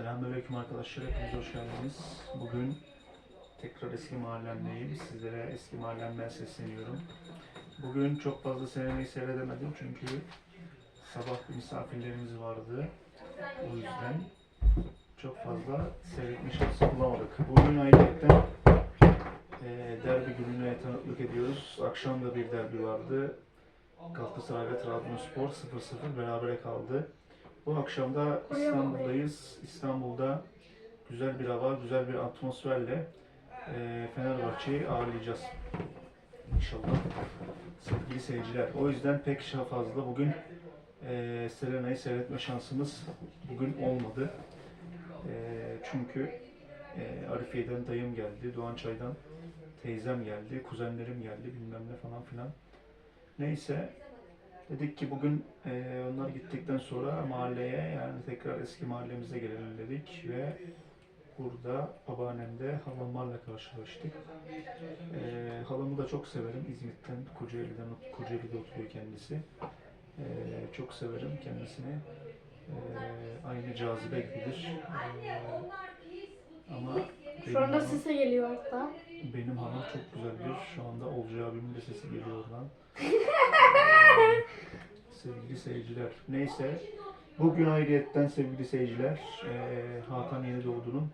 Selamünaleyküm arkadaşlar. Hepiniz hoş geldiniz. Bugün tekrar eski mahallemdeyim. Sizlere eski mahallemden sesleniyorum. Bugün çok fazla sinemayı seyredemedim çünkü sabah bir misafirlerimiz vardı. O yüzden çok fazla seyretme şansı bulamadık. Bugün ayrıca e, derbi gününe tanıklık ediyoruz. Akşam da bir derbi vardı. Galatasaray ve Trabzonspor 0-0 berabere kaldı. Bu akşam da İstanbul'dayız. İstanbul'da güzel bir hava, güzel bir atmosferle e, Fenerbahçe'yi ağırlayacağız. İnşallah. Sevgili seyirciler. O yüzden pek fazla bugün e, Selena'yı seyretme şansımız bugün olmadı. E, çünkü e, Arifiye'den dayım geldi, Doğan Çay'dan teyzem geldi, kuzenlerim geldi, bilmem ne falan filan. Neyse Dedik ki bugün e, onlar gittikten sonra mahalleye yani tekrar eski mahallemize gelelim dedik ve burada babaannemde halamlarla karşılaştık. E, halamı da çok severim. İzmit'ten Kocaeli'den Kocaeli'de oturuyor kendisi. E, çok severim kendisini. E, aynı cazibe gibidir. E, ama Şu anda sese geliyor hatta. benim hanım çok güzeldir. Şu anda Olcay abimin de sesi geliyor oradan. sevgili seyirciler. Neyse. Bugün ayrıyetten sevgili seyirciler eee Hakan Yeni Doğdu'nun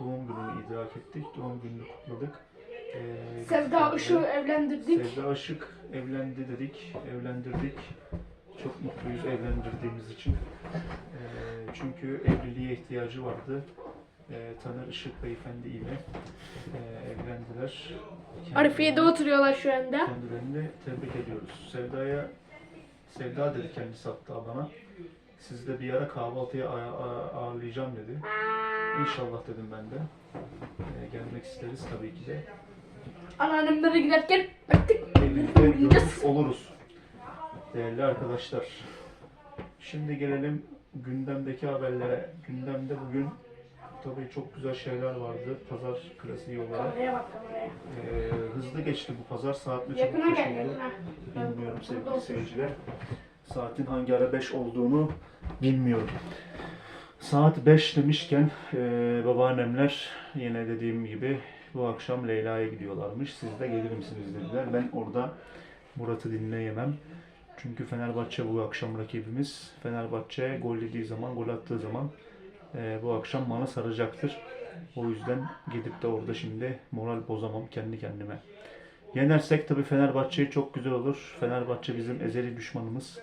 doğum gününü idrak ettik. Doğum gününü kutladık. Eee, Sevda Işık'ı evlendirdik. Sevda Işık evlendi dedik. Evlendirdik. Çok mutluyuz evlendirdiğimiz için. Eee, çünkü evliliğe ihtiyacı vardı. Eee Taner Işık beyefendi ile eee, evlendiler. Arifiye'de oturuyorlar şu anda. Kendilerini tebrik ediyoruz. Sevda'ya Sevda dedi kendisi hatta bana. Sizi de bir ara kahvaltıya ağırlayacağım dedi. İnşallah dedim ben de. Ee, gelmek isteriz tabii ki de. Anneannemlere giderken baktık. Birlikte görmüş oluruz. Değerli arkadaşlar. Şimdi gelelim gündemdeki haberlere. Gündemde bugün tabii çok güzel şeyler vardı. Pazar klasiği olarak. Ee, hızlı geçti bu pazar. Saatle çabuk yakına. Bilmiyorum sevgili seyirciler. Saatin hangi ara 5 olduğunu bilmiyorum. Saat 5 demişken e, babaannemler yine dediğim gibi bu akşam Leyla'ya gidiyorlarmış. Siz de gelir misiniz dediler. Ben orada Murat'ı dinleyemem. Çünkü Fenerbahçe bu akşam rakibimiz. Fenerbahçe gol yediği zaman, gol attığı zaman e, bu akşam bana saracaktır. O yüzden gidip de orada şimdi moral bozamam kendi kendime. Yenersek tabii Fenerbahçe çok güzel olur. Fenerbahçe bizim ezeli düşmanımız.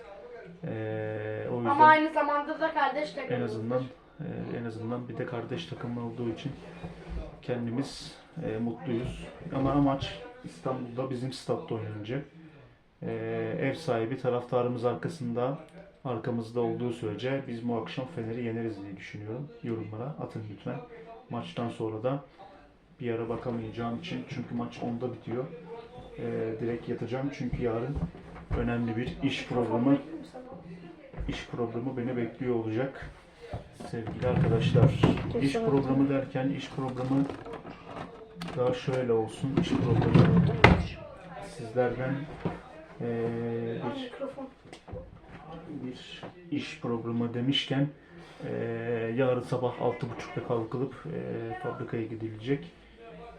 Ee, o yüzden Ama aynı zamanda da kardeş takımı. en azından e, en azından bir de kardeş takım olduğu için kendimiz e, mutluyuz. Ama amaç İstanbul'da bizim statta oynanacak. E, ev sahibi taraftarımız arkasında arkamızda olduğu sürece biz bu akşam Fener'i yeneriz diye düşünüyorum. Yorumlara atın lütfen. Maçtan sonra da bir ara bakamayacağım için çünkü maç 10'da bitiyor. E, direkt yatacağım çünkü yarın önemli bir iş programı iş programı beni bekliyor olacak. Sevgili arkadaşlar, iş programı derken iş programı daha şöyle olsun. İş programı sizlerden eee, bir. Bir iş programı demişken eee, yarın sabah 6.30'da kalkılıp eee, fabrikaya gidilecek.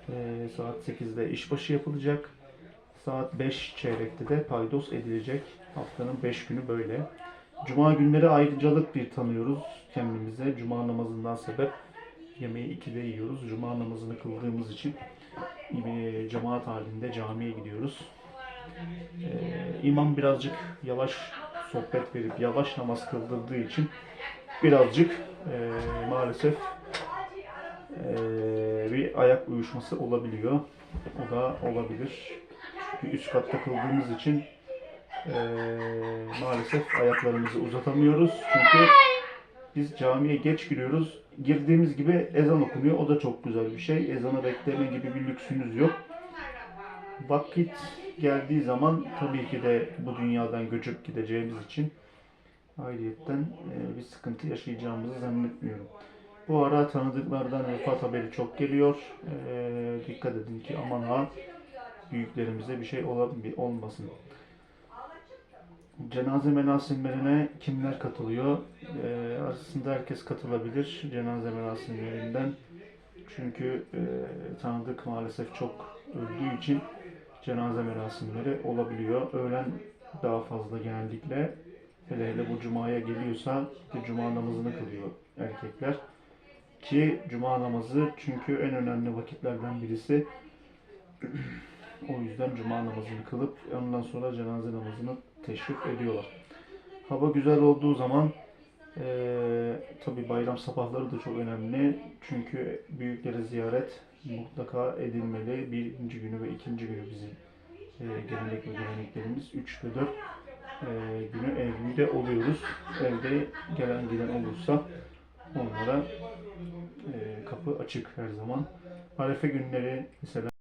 Eee, saat 8'de işbaşı yapılacak. Saat 5 çeyrekte de paydos edilecek. Haftanın 5 günü böyle. Cuma günleri ayrıcalık bir tanıyoruz kendimize. Cuma namazından sebep yemeği 2'de yiyoruz. Cuma namazını kıldığımız için eee, cemaat halinde camiye gidiyoruz. Eee imam birazcık yavaş sohbet verip yavaş namaz kıldırdığı için birazcık eee, maalesef eee, bir ayak uyuşması olabiliyor. O da olabilir. Bir üst katta kıldığımız için eee, maalesef ayaklarımızı uzatamıyoruz. Çünkü biz camiye geç giriyoruz. Girdiğimiz gibi ezan okunuyor. O da çok güzel bir şey. Ezanı bekleme gibi bir lüksümüz yok. Vakit geldiği zaman tabii ki de bu dünyadan göçüp gideceğimiz için ayrıyetten e, bir sıkıntı yaşayacağımızı zannetmiyorum. Bu ara tanıdıklardan vefat haberi çok geliyor. E, dikkat edin ki aman ha büyüklerimize bir şey ola- olmasın. Cenaze merasimlerine kimler katılıyor? Ee, aslında herkes katılabilir cenaze merasimlerinden. Çünkü e, tanıdık maalesef çok öldüğü için cenaze merasimleri olabiliyor. Öğlen daha fazla genellikle hele hele bu cumaya geliyorsa bir cuma namazını kılıyor erkekler. Ki cuma namazı çünkü en önemli vakitlerden birisi. o yüzden cuma namazını kılıp ondan sonra cenaze namazını teşrif ediyorlar. Hava güzel olduğu zaman eee tabi bayram sabahları da çok önemli. Çünkü büyükleri ziyaret mutlaka edilmeli. Birinci günü ve ikinci günü bizim eee gelenek ve göreneklerimiz. 3 ve 4 eee, günü evde oluyoruz. Evde gelen giden olursa onlara eee, kapı açık her zaman. Arefe günleri mesela